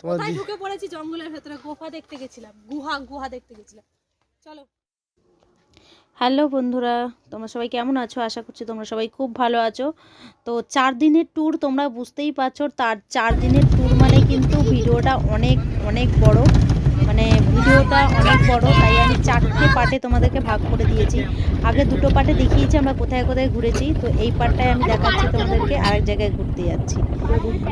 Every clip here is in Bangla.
তোমার কোথায় ঢুকে পড়েছি? জঙ্গলের ভেতরে গুহা দেখতে গেছিলাম। গুহা গুহা দেখতে গেছিলাম। চলো। হ্যালো বন্ধুরা তোমরা সবাই কেমন আছো? আশা করছি তোমরা সবাই খুব ভালো আছো। তো চার দিনের ট্যুর তোমরা বুঝতেই পারছ তার চার দিনের ট্যুর মানে কিন্তু ভিডিওটা অনেক অনেক বড়। মানে ভিডিওটা অনেক বড়, তাই আমি চারটে পার্টে তোমাদেরকে ভাগ করে দিয়েছি। আগে দুটো পার্টে দেখিয়েছি, আমরা কোথায় কোথায় ঘুরেছি। তো এই পার্টটায় আমি দেখাচ্ছি তোমাদেরকে, আরেক জায়গায় ঘুরতে যাচ্ছি।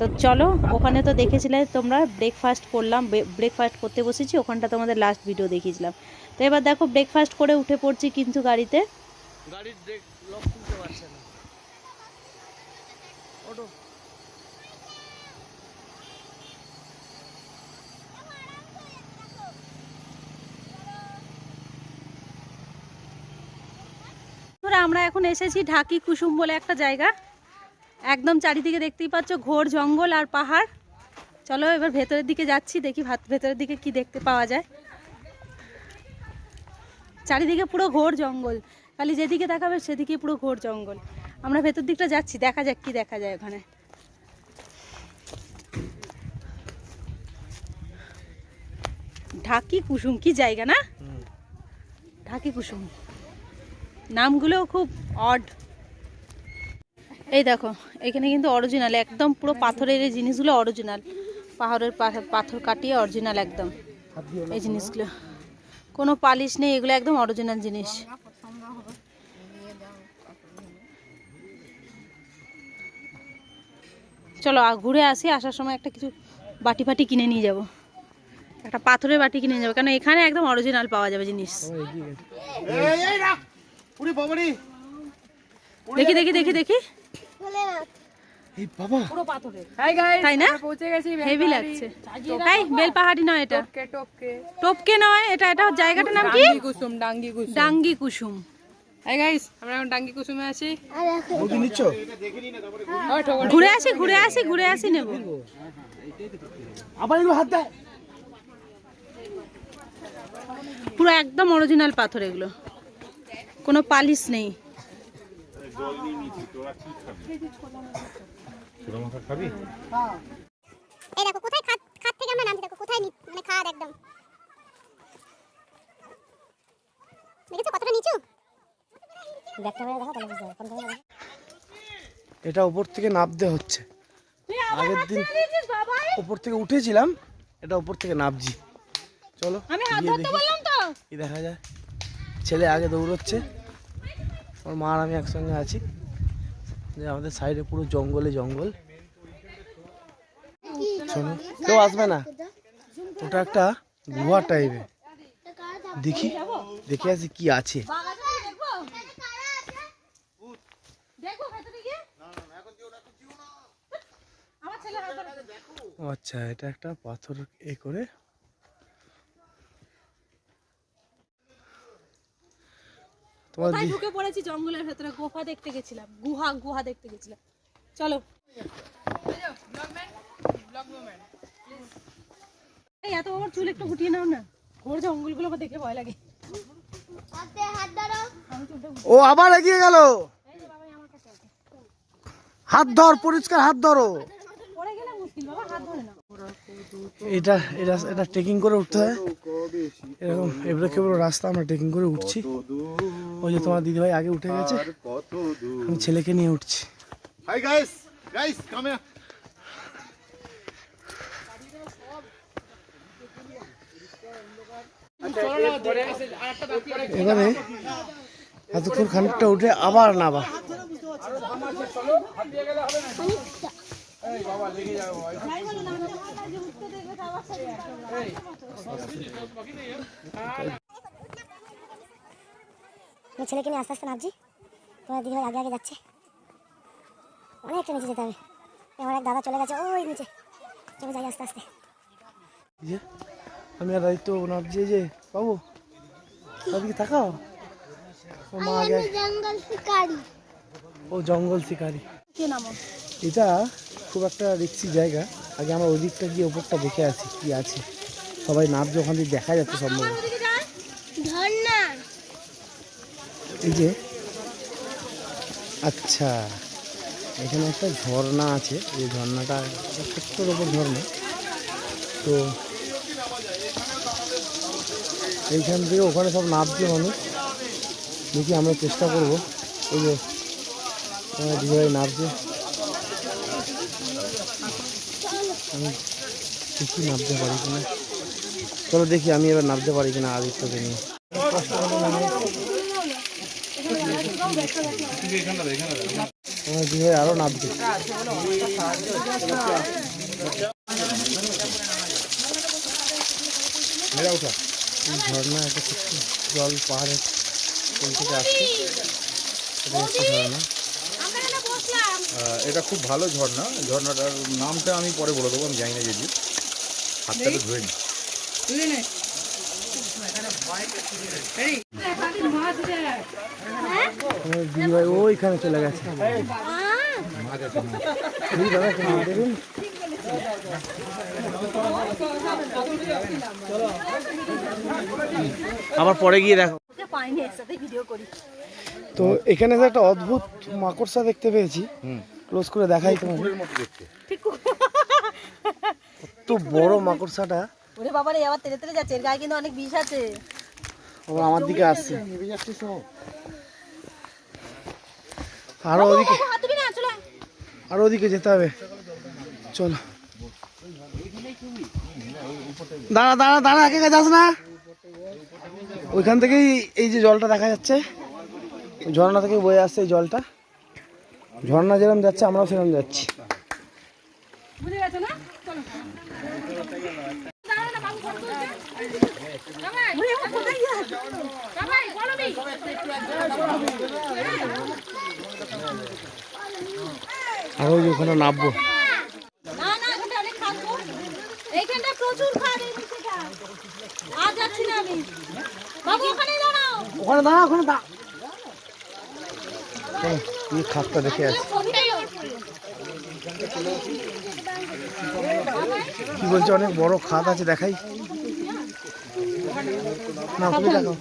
তো চলো, ওখানে তো দেখেছিলে, তোমরা ব্রেকফাস্ট করলাম ব্রেকফাস্ট করতে বসেছি, ওখানটা তোমাদের লাস্ট ভিডিও দেখিয়েছিলাম। তো এবার দেখো ব্রেকফাস্ট করে উঠে পড়ছি কিন্তু গাড়িতে। গাড়ির ব্রেক লক খুলতে পারছে না। বন্ধুরা আমরা এখন এসেছি ঢাকি কুসুম বলে একটা জায়গা। একদম চারিদিকে দেখতেই পাচ্ছ ঘোর জঙ্গল আর পাহাড়। চলো এবার ভেতরের দিকে যাচ্ছি দেখি ভাত ভেতরের দিকে কি দেখতে পাওয়া যায়। চারিদিকে পুরো ঘোর জঙ্গল। খালি যেদিকে দেখাবে সেদিকে পুরো ঘোর জঙ্গল। আমরা ভেতর দিকটা যাচ্ছি দেখা যাক কি দেখা যায় ওখানে। ঢাকি কুসুম কি জায়গা না? ঢাকি কুসুম। নামগুলোও খুব অড এই দেখো এখানে কিন্তু অরিজিনাল একদম পুরো পাথরের এই জিনিসগুলো অরিজিনাল পাহাড়ের পাথর কাটিয়ে অরিজিনাল একদম। এই জিনিসগুলো। কোনো পালিশ নেই এগুলো একদম অরিজিনাল জিনিস। চলো ঘুরে আসি আসার সময় একটা কিছু বাটি ফাটি কিনে নিয়ে যাব। একটা পাথরের বাটি কিনে নিয়ে যাব কারণ এখানে একদম অরিজিনাল পাওয়া যাবে জিনিস। দেখি দেখি দেখি দেখি। এই বাবা। পুরো পাথরের হাই গাইস তাই না? পৌঁছে গেছি হেভি লাগছে। তাই বেলপাহাড়ি নয় এটা। টপকে টপকে। টপকে নয় এটা এটা জায়গাটার নাম কি? ডাঙ্গি কুসুম ডাঙ্গি কুসুম। ডাঙ্গি কুসুম। হাই গাইস আমরা এখন ডাঙ্গি কুসুমে আছি। নিচ্ছ? ঘুরে আসি ঘুরে আসি ঘুরে আসি নেব। আবার এগুলো হাত দেয় পুরো একদম অরিজিনাল পাথর এগুলো। কোনো পালিশ নেই। এই দেখো কোথায় থেকে আমরা নামছি দেখো কোথায় নি- মানে খাট একদম। দেখেছ কতটা নিচু? ব্যাগটা মেরে দেখো তাহলে বুঝতে হবে। এটা উপর থেকে নামতে হচ্ছে। আগের দিন উপর থেকে উঠেছিলাম এটা উপর থেকে নামছি চলো আমি হাত ধরতে দেখি। বললাম তো। কি দেখা যায়। ছেলে আগে দৌড়চ্ছে। আমার মা আর আমি একসঙ্গে আছি। যে আমাদের সাইডে পুরো জঙ্গলে জঙ্গল। শোনো, কেউ আসবে না? ওটা একটা গুহা টাইপের দেখি, দেখে আসি কি আছে। আচ্ছা এটা একটা পাথর এ করে তোমার কোথায় ঢুকে পড়েছি? জঙ্গলের ভেতরে গুহা দেখতে গেছিলাম। গুহা গুহা দেখতে গেছিলাম। চলো। এই এত বড় চুল একটু গুটিয়ে নাও না। ঘোর জঙ্গলগুলো আমার দেখে ভয় লাগে। ও আবার এগিয়ে গেল। হাত ধর পরিষ্কার হাত ধরো পড়ে গেলে মুশকিল বাবা হাত ধরে না এটা এটা এটা ট্রেকিং করে উঠতে হয়। এরকম এবারে কেবল রাস্তা আমরা ট্রেকিং করে উঠছি। ওই যে তোমার দিদিভাই আগে উঠে গেছে। আমি ছেলেকে নিয়ে উঠছি। Guys, come here. এবারে এতক্ষণ খানিকটা উঠে আবার নাবা ছেলেকে নিয়ে আস্তে আস্তে নামছি। তোমার দিদি আগে আগে যাচ্ছে। অনেকটা নিচে যেতে হবে। আমার এক দাদা চলে গেছে ওই নিচে। চলে যাই আস্তে আস্তে। আমি আর দায়িত্ব নামছি যে বাবু ওদিকে তাকাও। ও মা জঙ্গল শিকারি। ও জঙ্গল শিকারি। কে নামো? এটা খুব একটা রিক্সি জায়গা। আগে আমরা ওই দিকটা গিয়ে ওপরটা দেখে আসি কি আছে। সবাই ওখান দিয়ে দেখা যাচ্ছে সম্ভবত ঝর্ণা এই যে। আচ্ছা এখানে একটা ঝর্ণা আছে। এই ঝর্ণাটা ছোট্টর ওপর ঝর্ণা। তো এইখান থেকে ওখানে সব নামছে মানুষ দেখি আমরা চেষ্টা করব। ওই যে আমার দিদিভাই নামছে। আমি দেখি নামতে পারি কিনা চলো দেখি আমি এবার নামতে পারি কিনা আদিত্যকে নিয়ে আমার দিদিভাই আরও নামছে এই ঝর্ণা একটা ছোট্ট জল পাহাড়ের কোল থেকে আসছে এটা একটা ঝর্ণা আহ, এটা খুব ভালো ঝর্ণা। ঝর্ণাটার নামটা আমি পরে বলে দেবো আমি জানি না যদি হাতটা তো ধুয়ে নি। দিদিভাই ওইখানে চলে গেছে। আবার পরে গিয়ে দেখো। পাইনি একসাথে ভিডিও করি। তো এখানে একটা অদ্ভুত মাকড়সা দেখতে পেয়েছি। ক্লোজ করে দেখাই তোমাকে কত বড় মাকড়সাটা। ওরে বাবারে আবার তেলে তেলে যাচ্ছে এর গায়ে কিন্তু অনেক বিষ আছে। আবার আমার দিকে আসছে। আরও ওদিকে আরও ওদিকে যেতে হবে। চলো। দাঁড়া দাঁড়া দাঁড়া একে যাস না। ওইখান থেকেই এই যে জলটা দেখা যাচ্ছে। ঝর্ণা থেকে বয়ে আসছে এই জলটা। ঝর্ণা যেরকম যাচ্ছে আমরাও সেরকম যাচ্ছি। আর ওই ওখানে নামবো। না না এখানটা অনেক খাদ গো। এইখানটা প্রচুর খাদ এই নিচেটা আর যাচ্ছি না আমি। বাবু ওখানে ওখানে দাঁড়া ওখানে দাঁড়া এই খাতটা দেখে আসি। কি বলছে অনেক বড় খাত আছে দেখাই। না তুমি দেখো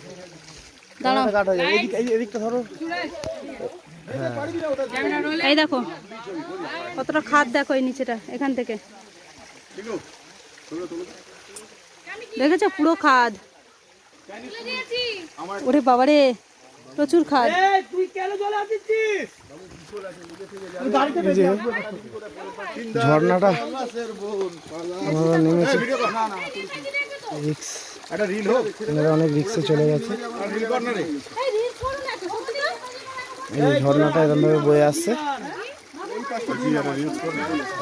এদিক এই- এদিকটা ধরো। এই দেখো কতটা খাদ দেখো এই নিচেটা এখান থেকে। দেখেছ পুরো খাদ ওরে বাবারে। প্রচুর খাদ এই যে ঝর্ণাটা নেমেছি। রিক্স। অনেক রিক্সে চলে গেছে। এই ঝর্ণাটা এরকমভাবে বয়ে আসছে।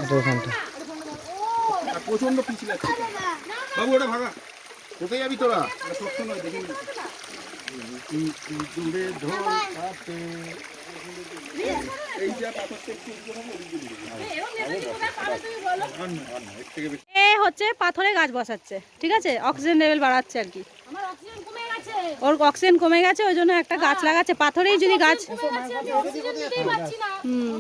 এটা ওখানটা। প্রচণ্ড পিছিয়ে বাবু ওটা ভাগা কোথায় যাবি তোরা? সত্য নয় দেখি জুড়ে এ হচ্ছে পাথরে গাছ বসাচ্ছে ঠিক আছে? অক্সিজেন লেভেল বাড়াচ্ছে আর কি। ওর অক্সিজেন কমে গেছে ওই জন্য একটা গাছ লাগাচ্ছে। পাথরেই যদি গাছ হুম।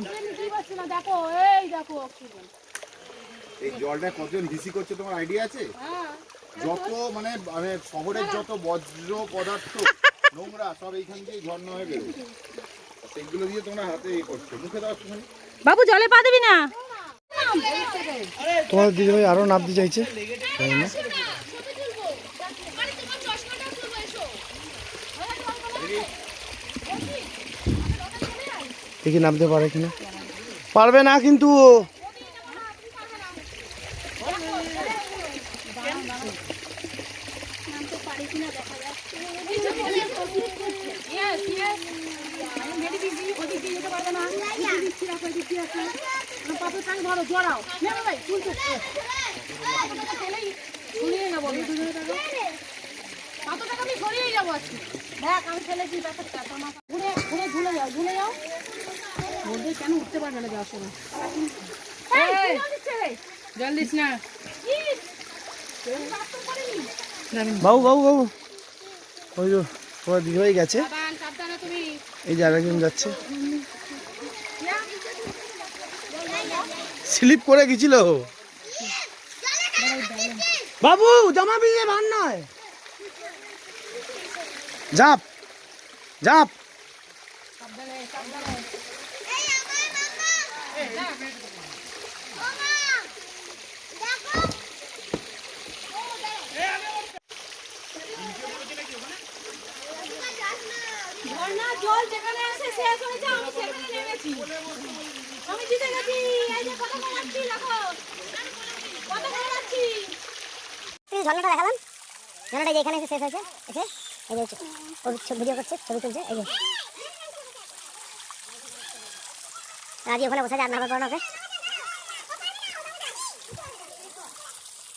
এই জলটা কতজন ভিসি করছে তোমার আইডিয়া আছে? যত মানে মানে শহরের যত বজ্র পদার্থ নোংরা সব এইখান দিয়ে ঝর্ণা হয়ে বেরোয়। সেগুলো দিয়ে তোমরা হাতে ইয়ে করছ। মুখে দাও একটুখানি। বাবু জলে পা দিবি না? তোমার দিদিভাই আরও নামতে চাইছে? না। দেখি নামতে পারে কিনা। পারবে না কিন্তু দেখ আমি ফেলেছি ব্যাপারটা তোমার ঘুরে ঘুরে ঝুলে যাও ঝুলে যাও বলবে কেন উঠতে পারবে না যাওয়ার সময় জল দিস না বাবু বাবু বাবু। ওই তো তোমার দিদিভাই গেছে। এই যে আরেকজন যাচ্ছে। স্লিপ করে গেছিল। বাবু জামা ভিজে ভান নয়। যাপ যাপ আমি জিতে গেছি। ঝর্ণাটা দেখালাম ঝর্ণাটা এখানে এসে শেষ হয়েছে ছবি তুলছে এই ওখানে বসে যায় নামার পর ওকে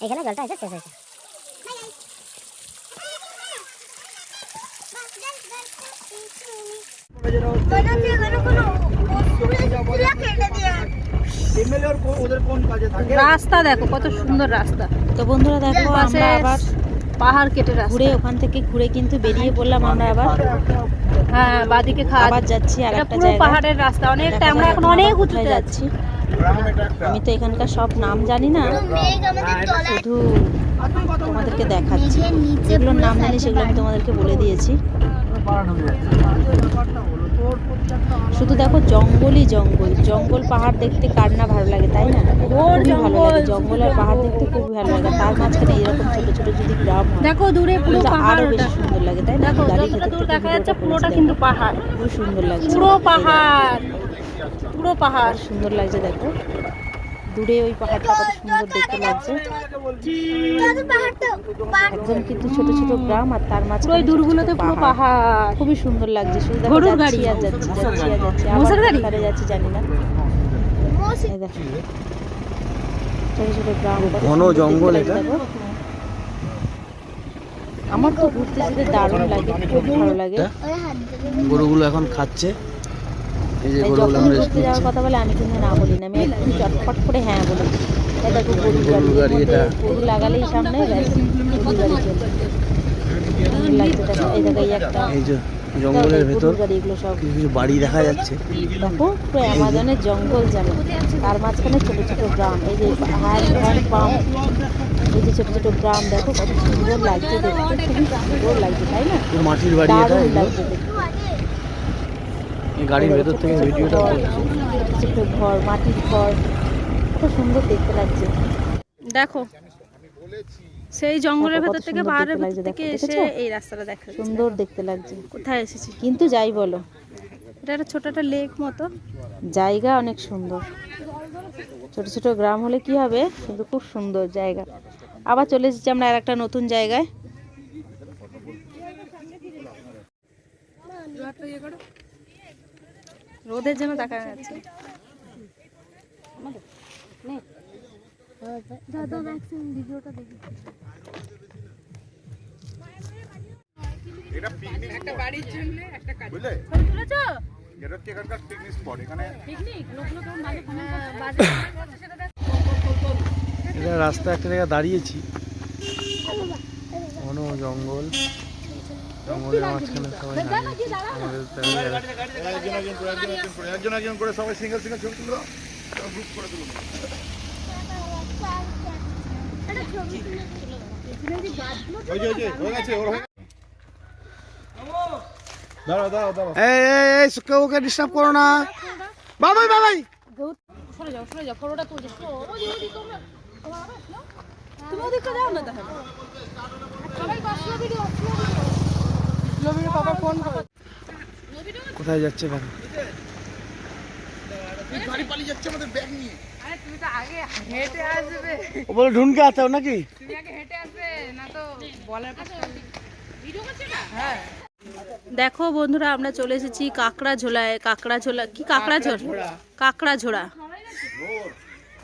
এখানে জলটা এসে শেষ হয়েছে রাস্তা দেখো কত সুন্দর রাস্তা। তো বন্ধুরা দেখো আমরা আবার পাহাড় কেটে ঘুরে ওখান থেকে ঘুরে কিন্তু বেরিয়ে পড়লাম আমরা আবার। হ্যাঁ বাদিকে খাওয়া যাচ্ছি আর একটা পুরো পাহাড়ের রাস্তা অনেকটা আমরা এখন অনেক উঁচুতে যাচ্ছি। আমি তো এখানকার সব নাম জানি না। শুধু তোমাদেরকে দেখাচ্ছি। যেগুলোর নাম জানি সেগুলো আমি তোমাদেরকে বলে দিয়েছি। শুধু দেখো জঙ্গলই জঙ্গল জঙ্গল পাহাড় দেখতে কার না ভালো লাগে তাই না? খুবই ভালো লাগে জঙ্গল। আর পাহাড় দেখতে খুবই ভালো লাগে। তার মাঝখানে এরকম ছোট ছোট যদি গ্রাম দেখো দূরে পুরো পাহাড় বেশি সুন্দর লাগে তাই না? দেখো যতটুকু যতটা দূর দেখা যাচ্ছে পুরোটা কিন্তু পাহাড়। খুব সুন্দর লাগছে। পুরো পাহাড়। পুরো পাহাড় সুন্দর লাগছে দেখো। দূরে ওই পাহাড়টা কত সুন্দর দেখতে লাগছে। একদম কিন্তু ছোট ছোট গ্রাম আর তার মাঝখানে ওই দূরগুলোতে পুরো পাহাড়। খুবই সুন্দর লাগছে। শুধু গরুর যাচ্ছি গাড়ি। আর যাচ্ছি যাচ্ছি আর যাচ্ছি। আবার গাড়ি? যাচ্ছি জানি না। ছোট ছোট গ্রাম ঘন জঙ্গল এটা। আমার তো ঘুরতে যেতে দারুণ লাগে খুব ভালো লাগে। গরুগুলো এখন খাচ্ছে এই যে তাই গরুগুলো যখন আমরা ঘুরতে যাওয়ার কথা বলে আমি কিন্তু না বলি না আমি একদম চটপট করে হ্যাঁ বলি। গরু গাড়ি এটা। গরু লাগালেই সামনে গরু গাড়ি এই একটা জঙ্গলের ভেতর কিছু কিছু বাড়ি দেখা যাচ্ছে। দেখো পুরো অ্যামাজনের জঙ্গল যেন তার মাঝখানে ছোট ছোট গ্রাম এই যে হ্যান্ড হ্যান্ড পাম্প এই যে ছোট ছোট গ্রাম দেখো কত সুন্দর লাগছে দেখতে। খুবই সুন্দর লাগছে তাই না? মাটির বাড়ি এটা লাগছে দেখতে। এই গাড়ির ভেতর থেকে ভিডিওটা ঘর, ছোট ছোট ঘর মাটির ঘর কত সুন্দর দেখতে লাগছে দেখো সেই জঙ্গলের ভেতর থেকে পাহাড়ের ভেতর থেকে এসে এই রাস্তাটা দেখা সুন্দর দেখতে লাগছে কোথায় এসেছি কিন্তু যাই বলো এটা একটা ছোট একটা লেক মতো জায়গা অনেক সুন্দর ছোট ছোট গ্রাম হলে কি হবে কিন্তু খুব সুন্দর জায়গা আবার চলে এসেছি আমরা আর একটা নতুন জায়গায় রোদের জন্য দেখা যাচ্ছে। একটা বাড়ির একটা কাজ। বুঝলে? এটা হচ্ছে এখানকার পিকনিক স্পট এখানে এটা রাস্তা একটা জায়গায় দাঁড়িয়েছি। ঘন জঙ্গল। একজন একজন করে সবাই সিঙ্গেল সিঙ্গেল ছবি তুলো গ্রুপ করে তুলো হয়ে হয়ে ওকে ডিস্টার্ব করো না। বাবাই বাবাই। সরে যাও সরে যাও ফটোটা তুলছে। তুমি ওদিকটা যাও না তাহলে। কোথায় যাচ্ছে দেখো গাড়ি পালিয়ে যাচ্ছে আমাদের ব্যাগ নিয়ে। ও বলে ঢুনকে আসতে হবে নাকি? দেখো বন্ধুরা আমরা চলে এসেছি কাঁকড়া ঝোলায় কাঁকড়া ঝোলা কি কাঁকড়া ঝোল কাঁকড়া ঝোড়া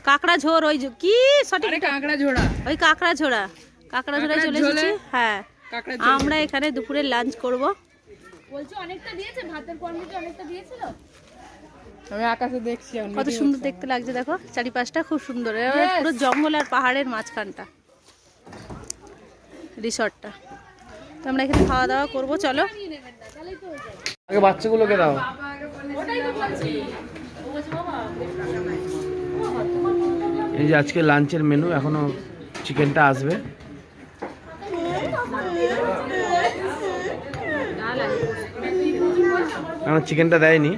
কাঁকড়া ঝোর ওই যে- কি সঠিক কাঁকড়া ঝোড়া ওই কাঁকড়া ঝোড়া কাঁকড়া ঝোড়ায় চলে এসেছি? হ্যাঁ। আমরা এখানে দুপুরে লাঞ্চ করব। কত সুন্দর দেখতে লাগছে দেখো। চারিপাশটা খুব সুন্দর। পুরো জঙ্গল আর পাহাড়ের মাঝখানটা। রিসর্টটা তো আমরা এখানে খাওয়া দাওয়া করব চলো। আগে বাচ্চাগুলোকে দাও। এই যে আজকে লাঞ্চের মেনু এখনও চিকেনটা আসবে। এখন চিকেনটা দেয়নি।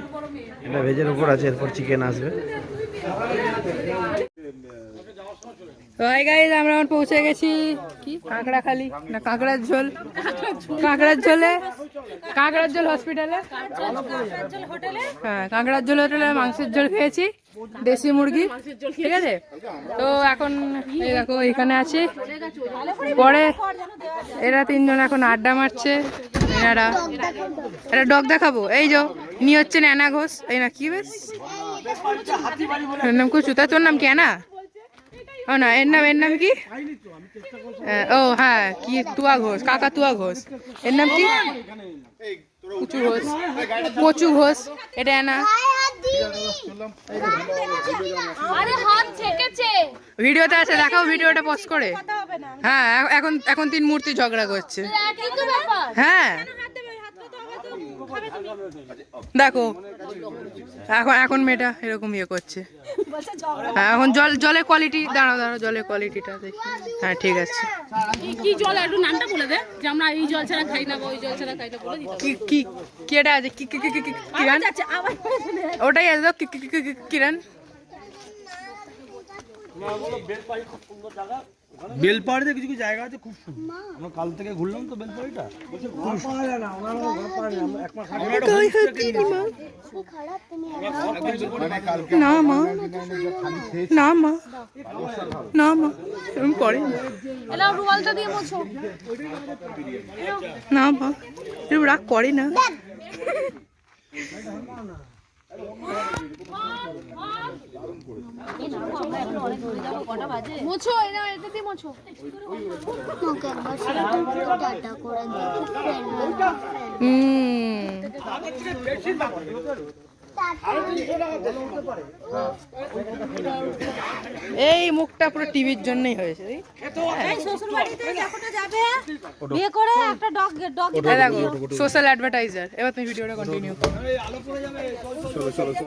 এটা ভেজের উপর আছে, এরপর চিকেন আসবে। হাই আমরা এখন পৌঁছে গেছি। কি? কাঁকড়াখালি না, কাঁকড়ার ঝোল। কাঁকড়ার ঝোলে? কাঁকড়ার ঝোল হসপিটালে হ্যাঁ কাঁকড়ার ঝোল হোটেলে মাংসের ঝোল খেয়েছি, দেশি মুরগি। ঠিক আছে? তো এখন দেখো, এখানে আছি। পরে এরা তিনজন এখন আড্ডা মারছে। এনারা এটা ডগ দেখাবো। এই যো, ইনি হচ্ছেন অ্যানা ঘোষ। এই না, কি বেশ এর নাম কুচু, তা তোর নাম কি, অ্যানা? ও না, এর নাম এর নাম কি? ও হ্যাঁ কি, তুয়া ঘোষ, কাকা তুয়া ঘোষ। এর নাম কি? কুচু ঘোষ কচু ঘোষ এটা না। আরে ভিডিওতে আছে দেখাও ভিডিওটা পোস্ট করে। হ্যাঁ এখন এখন তিন মূর্তি ঝগড়া করছে। হ্যাঁ। দেখো এখন এখন মেয়েটা এরকম ইয়ে করছে হ্যাঁ এখন জল জলের কোয়ালিটি দাঁড়াও দাঁড়াও জলের কোয়ালিটিটা দেখি হ্যাঁ ঠিক আছে কি জল একটু নামটা বলে দে যে আমরা এই জল ছাড়া খাই না বা ওই জল ছাড়া খাই না বলে কি কি কেটা আছে কি কি কি কি- কি কিরণ ওটাই আছে কি কি কি- কি- কি- কিরণ বেলপাহাড়িতে কিছু কিছু জায়গা আছে খুব সুন্দর। আমরা কাল থেকে ঘুরলাম তো বেলপাহাড়িটা। না মা। না মা। না মা। এরকম করে না মা। এরকম রাগ করে না। মোছো এনা এটা দিয়ে মোছো। হুম। এই মুখটা পুরো টিভির জন্যই হয়েছে। এই শ্বশুর বাড়িতে যখন যাবে বিয়ে করে একটা ডগ ডগ সোশ্যাল অ্যাডভার্টাইজার এবার তুমি ভিডিওটা কন্টিনিউ করো।